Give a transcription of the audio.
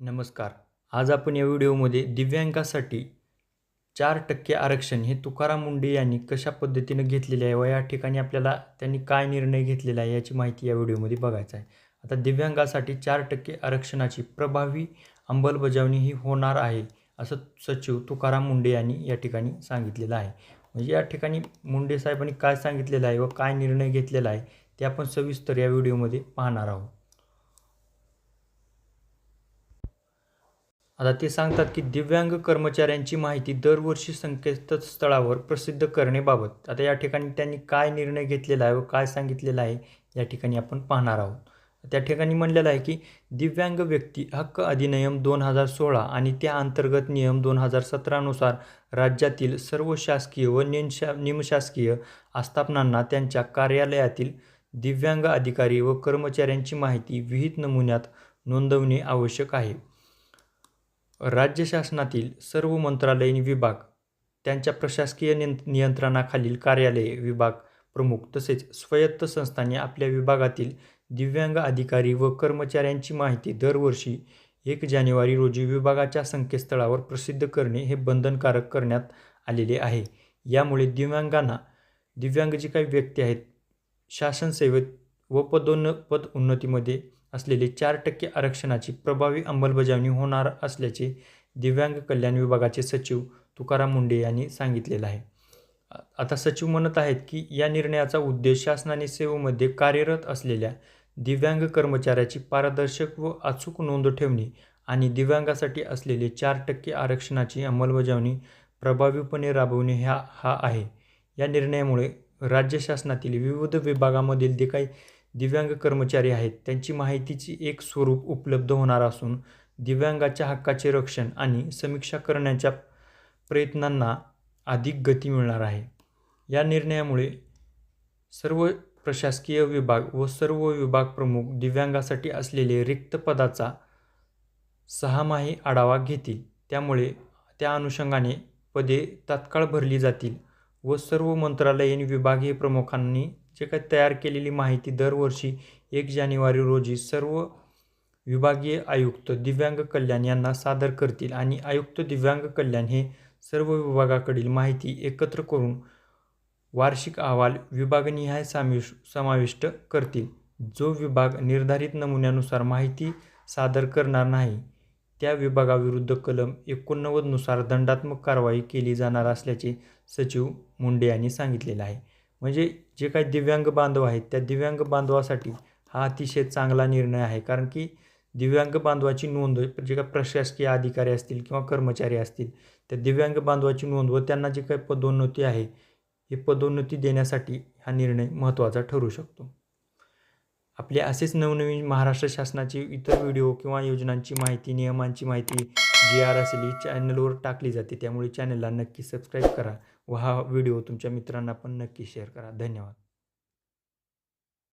नमस्कार. आज आपण या व्हिडिओमध्ये दिव्यांगासाठी चार टक्के आरक्षण हे तुकाराम मुंडे यांनी कशा पद्धतीनं घेतलेले आहे व या ठिकाणी आपल्याला त्यांनी काय निर्णय घेतलेला आहे याची माहिती या व्हिडिओमध्ये बघायचं आहे. आता दिव्यांगासाठी चार टक्के आरक्षणाची प्रभावी अंमलबजावणी ही होणार आहे असं सचिव तुकाराम मुंडे यांनी या ठिकाणी सांगितलेलं आहे. म्हणजे या ठिकाणी मुंडे साहेबांनी काय सांगितलेलं आहे व काय निर्णय घेतलेला आहे ते आपण सविस्तर या व्हिडिओमध्ये पाहणार आहोत. आता ते सांगतात की दिव्यांग कर्मचाऱ्यांची माहिती दरवर्षी संकेतस्थळावर प्रसिद्ध करणेबाबत आता या ठिकाणी त्यांनी काय निर्णय घेतलेला आहे व काय सांगितलेलं आहे या ठिकाणी आपण पाहणार आहोत. त्या ठिकाणी म्हणलेलं आहे की दिव्यांग व्यक्ती हक्क अधिनियम दोन हजार सोळा आणि त्या अंतर्गत नियम दोन हजार सतरानुसार राज्यातील सर्व शासकीय व निमशा निमशासकीय आस्थापनांना त्यांच्या कार्यालयातील दिव्यांग अधिकारी व कर्मचाऱ्यांची माहिती विहित नमुन्यात नोंदवणे आवश्यक आहे. राज्य शासनातील सर्व मंत्रालयीन विभाग त्यांच्या प्रशासकीय नियं नियंत्रणाखालील कार्यालये विभाग प्रमुख तसेच स्वायत्त संस्थांनी आपल्या विभागातील दिव्यांग अधिकारी व कर्मचाऱ्यांची माहिती दरवर्षी एक जानेवारी रोजी विभागाच्या संकेतस्थळावर प्रसिद्ध करणे हे बंधनकारक करण्यात आलेले आहे. यामुळे दिव्यांगांना दिव्यांग जी काही व्यक्ती आहेत शासन सेवेत व पदोन्न पद उन्नतीमध्ये असलेले चार टक्के आरक्षणाची प्रभावी अंमलबजावणी होणार असल्याचे दिव्यांग कल्याण विभागाचे सचिव तुकाराम मुंडे यांनी सांगितलेलं आहे. आता सचिव म्हणत आहेत की या निर्णयाचा उद्देश शासनाने सेवेमध्ये कार्यरत असलेल्या दिव्यांग कर्मचाऱ्याची पारदर्शक व अचूक नोंद ठेवणे आणि दिव्यांगासाठी असलेले चार टक्के आरक्षणाची अंमलबजावणी प्रभावीपणे राबवणे ह्या हा आहे. या निर्णयामुळे राज्य शासनातील विविध विभागामधील जे काही दिव्यांग कर्मचारी आहेत. त्यांची माहितीची एक स्वरूप उपलब्ध होणार असून दिव्यांगाच्या हक्काचे रक्षण आणि समीक्षा करण्याच्या प्रयत्नांना अधिक गती मिळणार आहे. या निर्णयामुळे सर्व प्रशासकीय विभाग व सर्व विभाग प्रमुख दिव्यांगासाठी असलेले रिक्त पदाचा सहामाही आढावा घेतील. त्यामुळे त्या अनुषंगाने पदे तात्काळ भरली जातील व सर्व मंत्रालयीन विभागीय प्रमुखांनी जे काही तयार केलेली माहिती दरवर्षी एक जानेवारी रोजी सर्व विभागीय आयुक्त दिव्यांग कल्याण यांना सादर करतील आणि आयुक्त दिव्यांग कल्याण हे सर्व विभागाकडील माहिती एकत्र करून वार्षिक अहवाल विभागनिहाय सामिश समाविष्ट करतील. जो विभाग निर्धारित नमुन्यानुसार माहिती सादर करणार नाही त्या विभागाविरुद्ध कलम एकोणनव्वदनुसार दंडात्मक कारवाई केली जाणार असल्याचे सचिव मुंडे यांनी सांगितलेलं आहे. म्हणजे जे काही दिव्यांग बांधव आहेत त्या दिव्यांग बांधवासाठी हा अतिशय चांगला निर्णय आहे. कारण की दिव्यांग बांधवाची नोंद जे काही प्रशासकीय अधिकारी असतील किंवा कर्मचारी असतील त्या दिव्यांग बांधवाची नोंद व त्यांना जे काही पदोन्नती आहे ही पदोन्नती देण्यासाठी हा निर्णय महत्त्वाचा ठरू शकतो. आपले असेच नवनवीन महाराष्ट्र शासनाचे इतर व्हिडिओ किंवा योजनांची माहिती नियमांची माहिती जी आर असेल ही चॅनलवर टाकली जाते. त्यामुळे चॅनलला नक्की सबस्क्राईब करा व हा व्हिडिओ तुमच्या मित्रांना पण नक्की शेअर करा. धन्यवाद.